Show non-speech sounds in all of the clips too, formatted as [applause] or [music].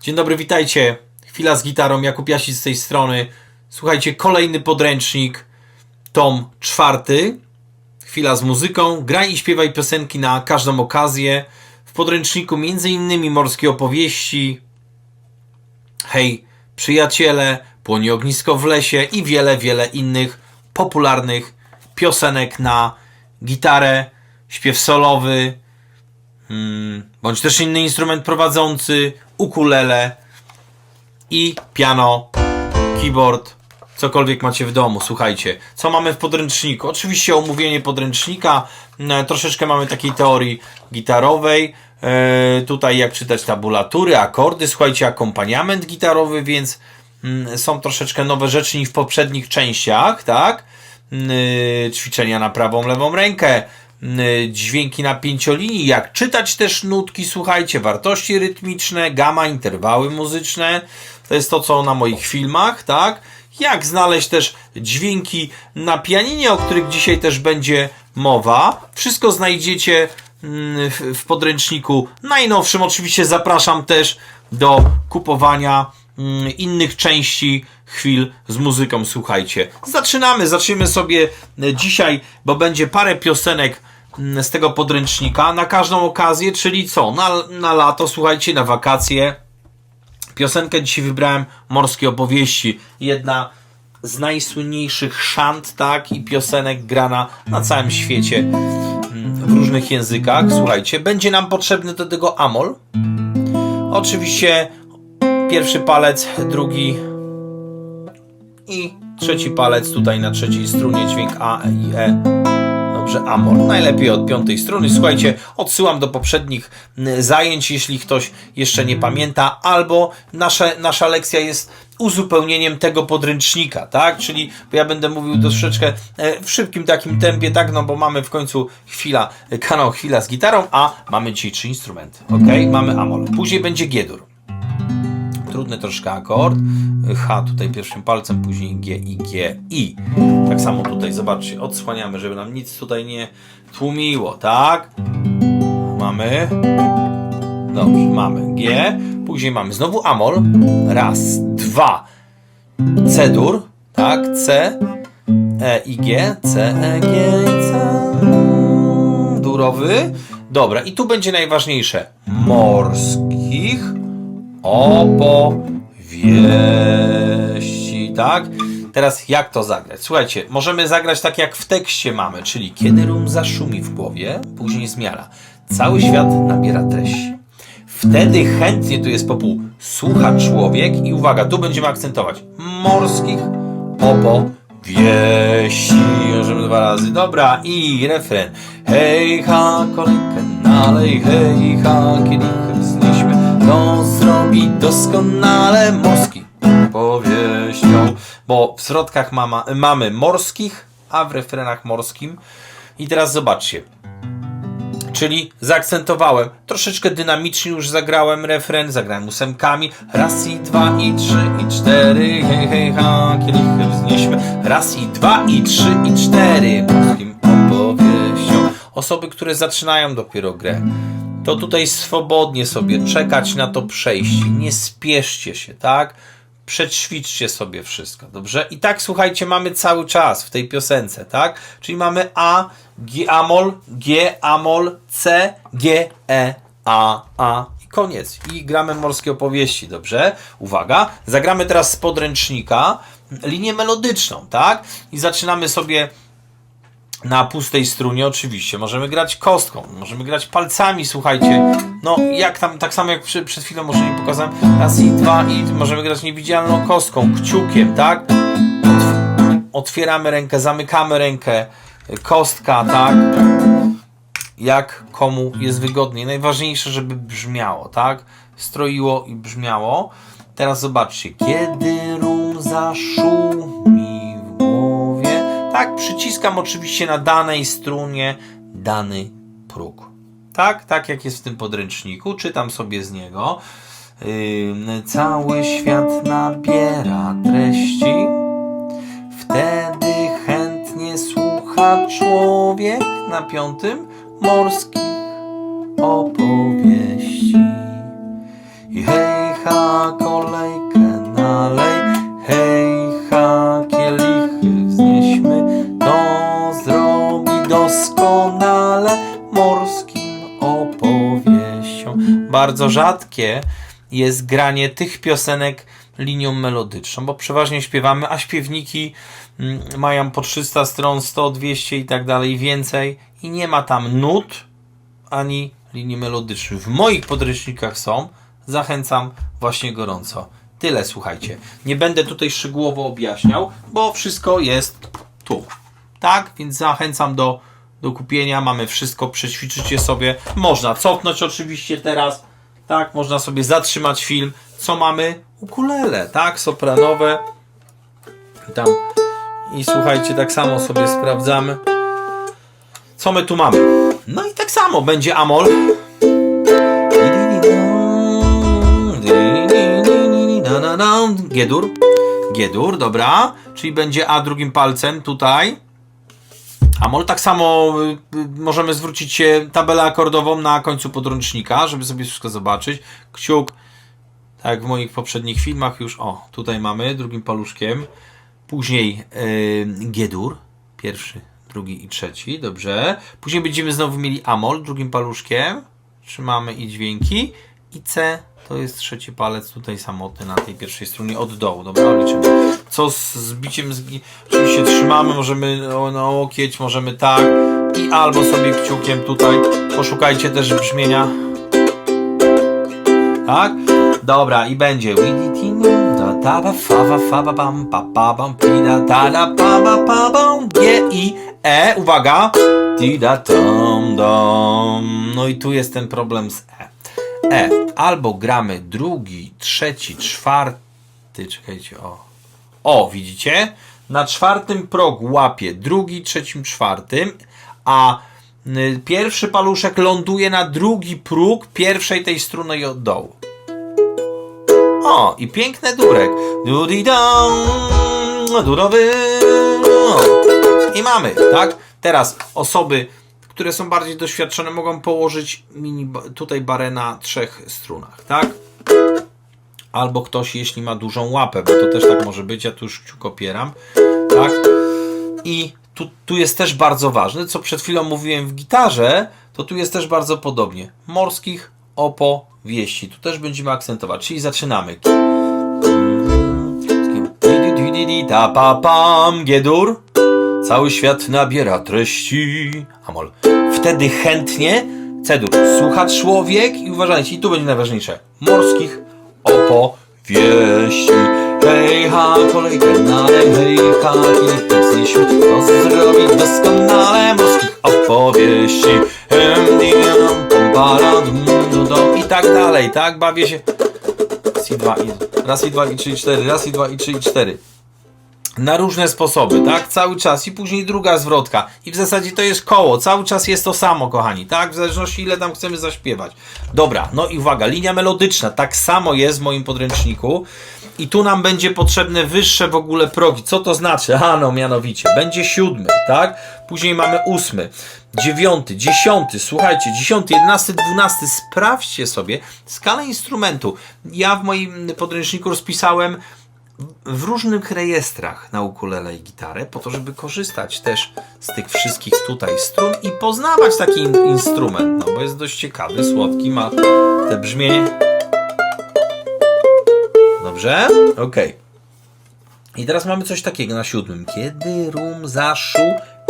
Dzień dobry, witajcie. Chwila z gitarą, Jakub Jasi z tej strony. Słuchajcie, kolejny podręcznik, tom czwarty. Chwila z muzyką. Graj i śpiewaj piosenki na każdą okazję. W podręczniku m.in. morskie opowieści, Hej, przyjaciele, płonie ognisko w lesie i wiele, wiele innych popularnych piosenek na gitarę, śpiew solowy, bądź też inny instrument prowadzący, ukulele i piano, keyboard, cokolwiek macie w domu. Słuchajcie, co mamy w podręczniku? Oczywiście omówienie podręcznika, e, troszeczkę mamy takiej teorii gitarowej, e, tutaj jak czytać tabulatury, akordy, słuchajcie, akompaniament gitarowy, więc mm, są troszeczkę nowe rzeczy niż w poprzednich częściach, tak? Yy, ćwiczenia na prawą, lewą rękę, dźwięki na pięciolinii, jak czytać też nutki, słuchajcie, wartości rytmiczne, gama, interwały muzyczne, to jest to, co na moich filmach, tak? Jak znaleźć też dźwięki na pianinie, o których dzisiaj też będzie mowa. Wszystko znajdziecie mm, w, w podręczniku najnowszym. Oczywiście zapraszam też do kupowania mm, innych części chwil z muzyką. Słuchajcie, zaczynamy. Zaczniemy sobie e, dzisiaj, bo będzie parę piosenek mm, z tego podręcznika na każdą okazję, czyli co? Na, na lato, słuchajcie, na wakacje. Piosenkę dzisiaj wybrałem Morskie Opowieści. Jedna z najsłynniejszych szant, tak, i piosenek grana na całym świecie mm, w różnych językach. Słuchajcie, będzie nam potrzebny do tego amol. Oczywiście pierwszy palec, drugi i trzeci palec tutaj na trzeciej strunie, dźwięk A, i E. Dobrze, amol. Najlepiej od piątej struny. Słuchajcie, odsyłam do poprzednich zajęć, jeśli ktoś jeszcze nie pamięta, albo nasza, nasza lekcja jest uzupełnieniem tego podręcznika, tak? Czyli ja będę mówił troszeczkę e, w szybkim takim tempie, tak? No bo mamy w końcu chwila, e, kanał Chwila z gitarą, a mamy dzisiaj trzy instrumenty, ok? Mamy amol. Później będzie G-dur. Trudny troszkę akord. H tutaj pierwszym palcem, później G i G i. Tak samo tutaj, zobaczcie, odsłaniamy, żeby nam nic tutaj nie tłumiło, tak? Mamy. Dobrze, mamy G. Później mamy znowu amol. Raz, dwa. C-dur, tak? C, E i G. C, E, G i C. Durowy. Dobra, i tu będzie najważniejsze. Morskich opowieści, tak? Teraz jak to zagrać? Słuchajcie, możemy zagrać tak jak w tekście mamy, czyli kiedy rum zaszumi w głowie, później zmiana. Cały świat nabiera treści. Wtedy chętnie tu jest popół. Słucha człowiek i uwaga, tu będziemy akcentować. Morskich opowieści. Możemy dwa razy. Dobra, i refren. Hej, ha, kolejkę nalej, hej, ha, kielichy wznieśmy. To zrobi doskonale morski powieścią. Bo w środkach mama, mamy morskich, a w refrenach morskim. I teraz zobaczcie. Czyli zaakcentowałem, troszeczkę dynamicznie już zagrałem refren, zagrałem ósemkami, raz i dwa i trzy i cztery, hej hej ha, kielichy wznieśmy, raz i dwa i trzy i cztery, morskim opowieścią. Osoby, które zaczynają dopiero grę, to tutaj swobodnie sobie czekać na to przejście, nie spieszcie się, tak? przećwiczcie sobie wszystko, dobrze? I tak słuchajcie, mamy cały czas w tej piosence, tak? Czyli mamy A, G amol, G amol, C, G, E, A, A i koniec. I gramy morskie opowieści, dobrze? Uwaga, zagramy teraz z podręcznika linię melodyczną, tak? I zaczynamy sobie na pustej strunie oczywiście. Możemy grać kostką, możemy grać palcami, słuchajcie. No, jak tam, tak samo jak przy, przed chwilą może nie pokazałem. Raz i dwa i możemy grać niewidzialną kostką, kciukiem, tak? Otw- otwieramy rękę, zamykamy rękę, kostka, tak? Jak komu jest wygodniej. Najważniejsze, żeby brzmiało, tak? Stroiło i brzmiało. Teraz zobaczcie. Kiedy rum zaszumi. Tak, przyciskam oczywiście na danej strunie dany próg. Tak, tak jak jest w tym podręczniku. Czytam sobie z niego. Yy, cały świat nabiera treści. Wtedy chętnie słucha człowiek na piątym morskich opowieści. I hej, ha, bardzo rzadkie jest granie tych piosenek linią melodyczną, bo przeważnie śpiewamy, a śpiewniki mm, mają po 300 stron, 100, 200 i tak dalej, więcej i nie ma tam nut ani linii melodycznych. W moich podręcznikach są, zachęcam właśnie gorąco. Tyle słuchajcie. Nie będę tutaj szczegółowo objaśniał, bo wszystko jest tu. Tak, więc zachęcam do, do kupienia. Mamy wszystko, przećwiczycie sobie. Można cofnąć oczywiście teraz. Tak, można sobie zatrzymać film. Co mamy? Ukulele, tak, sopranowe. I tam. I słuchajcie, tak samo sobie sprawdzamy. Co my tu mamy? No i tak samo będzie Amol. G-dur. G-dur, dobra. Czyli będzie A drugim palcem tutaj. Amol. Tak samo y, y, możemy zwrócić się tabelę akordową na końcu podręcznika, żeby sobie wszystko zobaczyć. Kciuk. Tak jak w moich poprzednich filmach już. O, tutaj mamy drugim paluszkiem. Później yy, G-dur. Pierwszy, drugi i trzeci. Dobrze. Później będziemy znowu mieli Amol drugim paluszkiem. Trzymamy i dźwięki. I C to jest trzeci palec tutaj samotny na tej pierwszej stronie od dołu. Dobra, liczymy. Co z zbiciem z... Oczywiście trzymamy, możemy na łokieć, możemy tak. I albo sobie kciukiem tutaj. Poszukajcie też brzmienia. Tak? Dobra, i będzie. G i E. Uwaga. No i tu jest ten problem z E. E. Albo gramy drugi, trzeci, czwarty. Czekajcie, o. O, widzicie? Na czwartym progu łapie drugi, trzecim, czwartym, a pierwszy paluszek ląduje na drugi próg pierwszej tej struny od dołu. O, i piękny durek. Dudidam, durowy. I mamy, tak? Teraz osoby, które są bardziej doświadczone, mogą położyć mini tutaj barę na trzech strunach, tak? Albo ktoś, jeśli ma dużą łapę, bo to też tak może być, ja tu już kciuk opieram, tak? I tu, tu jest też bardzo ważne, co przed chwilą mówiłem w gitarze, to tu jest też bardzo podobnie. Morskich opowieści. Tu też będziemy akcentować, czyli zaczynamy. G-dur Cały świat nabiera treści Amol Wtedy chętnie C-dur Słucha człowiek i uważajcie, i tu będzie najważniejsze Morskich opowieści Hej ha, kolejkę nalej Hej ha, kielichów znieśmy To zrobić doskonale Morskich opowieści. I tak dalej, tak? Bawię się Raz i dwa, i raz i dwa, i trzy, i cztery, raz i dwa, i trzy, i cztery. Na różne sposoby, tak? Cały czas i później druga zwrotka. I w zasadzie to jest koło. Cały czas jest to samo, kochani, tak? W zależności ile tam chcemy zaśpiewać. Dobra, no i uwaga, linia melodyczna. Tak samo jest w moim podręczniku. I tu nam będzie potrzebne wyższe w ogóle progi. Co to znaczy? A no, mianowicie. Będzie siódmy, tak? Później mamy ósmy, dziewiąty, dziesiąty. Słuchajcie, dziesiąty, jedenasty, dwunasty. Sprawdźcie sobie skalę instrumentu. Ja w moim podręczniku rozpisałem w różnych rejestrach na ukulele i gitarę, po to, żeby korzystać też z tych wszystkich tutaj strun i poznawać taki in- instrument, no bo jest dość ciekawy, słodki, ma te brzmienie. Dobrze? Okej. I teraz mamy coś takiego na siódmym. Kiedy rum zaszu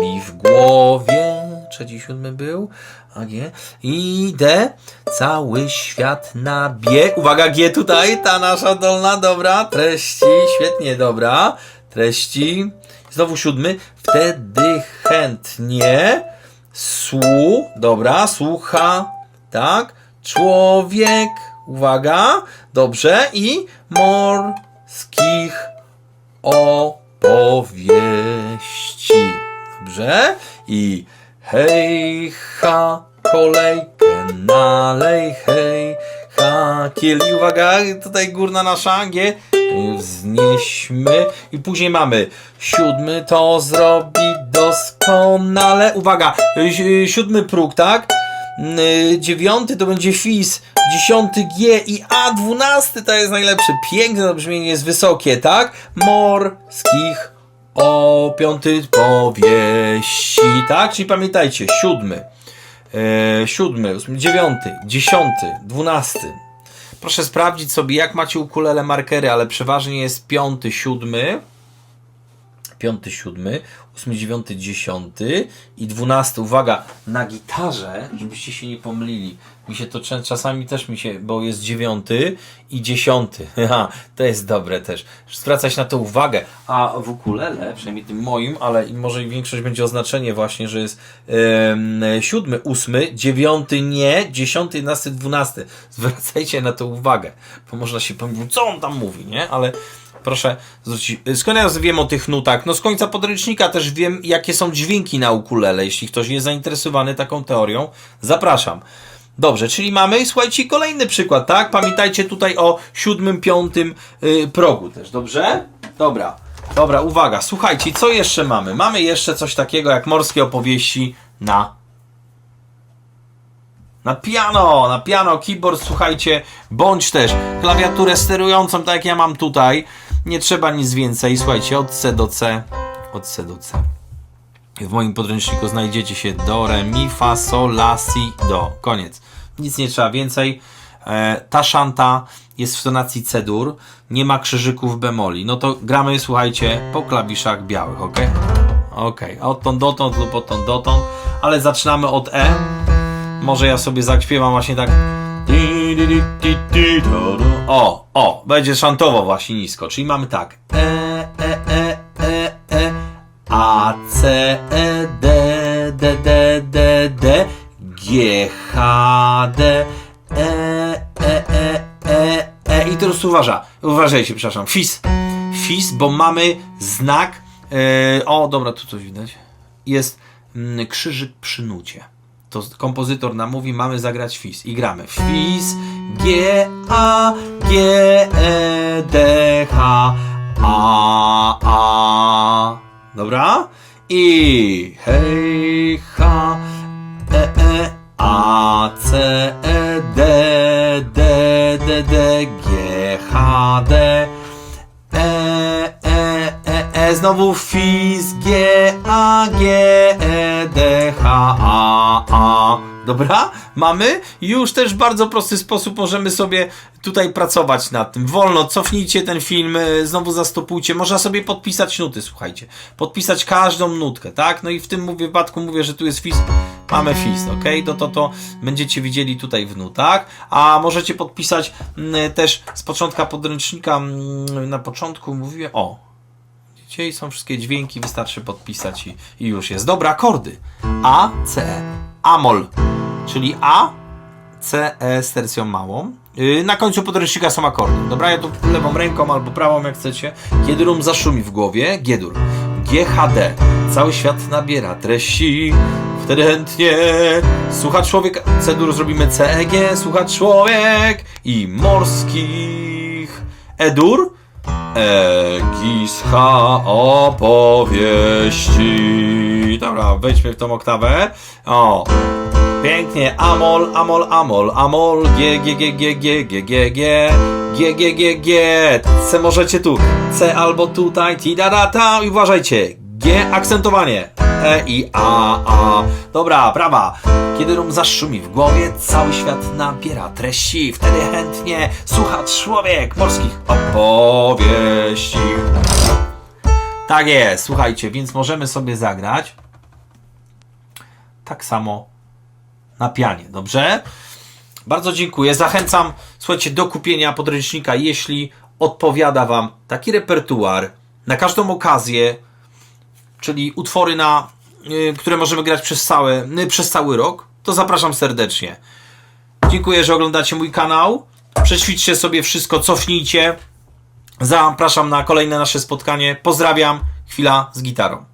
mi w głowie. Trzeci, siódmy był. A G. I D. Cały świat na B. Uwaga, G tutaj. Ta nasza dolna, dobra. Treści. Świetnie, dobra. Treści. Znowu siódmy. Wtedy chętnie. Słu. Dobra. Słucha. Tak. Człowiek. Uwaga. Dobrze. I morskich opowieści. Dobrze? I hej, ha, kolejkę nalej, hej, ha, kieli, uwaga, tutaj górna nasza, G, wznieśmy i później mamy siódmy to zrobi doskonale, uwaga, si- siódmy próg, tak? Dziewiąty to będzie FIS, dziesiąty G i A, dwunasty to jest najlepszy. Piękne to brzmienie jest wysokie, tak? Morskich o piąty powieści, tak? Czyli pamiętajcie, siódmy, e, siódmy, ósmy, dziewiąty, dziesiąty, dwunasty. Proszę sprawdzić sobie, jak macie ukulele markery, ale przeważnie jest piąty, siódmy, piąty, siódmy, ósmy, dziewiąty, dziesiąty i dwunasty. Uwaga, na gitarze, żebyście się nie pomylili, mi się to czasami też mi się, bo jest dziewiąty i dziesiąty. [laughs] Haha, to jest dobre też. Zwracać na to uwagę. A w ukulele, przynajmniej tym moim, ale może i większość będzie oznaczenie właśnie, że jest em, siódmy, ósmy, dziewiąty nie, dziesiąty, jedenasty, dwunasty. Zwracajcie na to uwagę, bo można się pomylić, co on tam mówi, nie? Ale Proszę zwrócić. Skąd ja wiem o tych nutach? No z końca podręcznika też wiem, jakie są dźwięki na ukulele. Jeśli ktoś jest zainteresowany taką teorią, zapraszam. Dobrze, czyli mamy, słuchajcie, kolejny przykład, tak? Pamiętajcie tutaj o siódmym, piątym yy, progu też, dobrze? Dobra, dobra, uwaga, słuchajcie, co jeszcze mamy? Mamy jeszcze coś takiego jak morskie opowieści na na piano, na piano, keyboard, słuchajcie, bądź też klawiaturę sterującą, tak jak ja mam tutaj. Nie trzeba nic więcej. Słuchajcie, od C do C, od C do C. W moim podręczniku znajdziecie się do, re, mi, fa, sol, la, si, do. Koniec. Nic nie trzeba więcej. E, ta szanta jest w tonacji C-dur, nie ma krzyżyków bemoli. No to gramy, słuchajcie, po klawiszach białych, ok? Ok, odtąd dotąd lub odtąd dotąd, ale zaczynamy od E. Może ja sobie zaśpiewam właśnie tak. O, o, będzie szantowo właśnie nisko. Czyli mamy tak. E, e, e, e, e, A, C, E, D, D, D, D, D, G, H, D, E, E, E, E, E. I teraz uważa, uważajcie, przepraszam, FIS. FIS, bo mamy znak. E, o, dobra, tu coś widać. Jest mm, krzyżyk przy nucie to kompozytor nam mówi, mamy zagrać FIS i gramy FIS, G, A, G, E, D, H, A, A. Dobra? I hej, H, E, E, A, C, E, D, D, D, D, G, H, D, znowu FIS, G, A, G, E, D, H, A, A. Dobra? Mamy? Już też w bardzo prosty sposób możemy sobie tutaj pracować nad tym. Wolno, cofnijcie ten film, e, znowu zastopujcie. Można sobie podpisać nuty, słuchajcie. Podpisać każdą nutkę, tak? No i w tym mówię, wypadku mówię, że tu jest FIS. Mamy FIS, ok? To, to, to będziecie widzieli tutaj w nutach. A możecie podpisać mm, też z początka podręcznika, mm, na początku mówię, o, Dzisiaj są wszystkie dźwięki, wystarczy podpisać i, i już jest. Dobra, akordy. A, C, Amol, czyli A, C, E z tercją małą. Yy, na końcu podręcznika są akordy. Dobra, ja tu lewą ręką albo prawą, jak chcecie. Kiedy rum zaszumi w głowie, G-dur. G, H, D. Cały świat nabiera treści. Wtedy chętnie słucha człowiek. C-dur zrobimy C, E, G. Słucha człowiek i morskich. E-dur. Egischa opowieści. Dobra, wejdźmy w tą oktawę. O, pięknie. Amol, amol, amol, amol, g, g, g, g, g, g, g, g, g, g, g, g. C możecie tu. C albo tutaj, ti, da, da, ta. I uważajcie. G, akcentowanie. E i A, A. Dobra, prawa. Kiedy rum zaszumi w głowie, cały świat nabiera treści. Wtedy chętnie słucha człowiek morskich opowieści. Tak jest, słuchajcie, więc możemy sobie zagrać tak samo na pianie, dobrze? Bardzo dziękuję. Zachęcam, słuchajcie, do kupienia podręcznika, jeśli odpowiada Wam taki repertuar na każdą okazję, czyli utwory, na, które możemy grać przez, całe, y, przez cały rok, to zapraszam serdecznie. Dziękuję, że oglądacie mój kanał. Przećwiczcie sobie wszystko, cofnijcie. Zapraszam na kolejne nasze spotkanie. Pozdrawiam. Chwila z gitarą.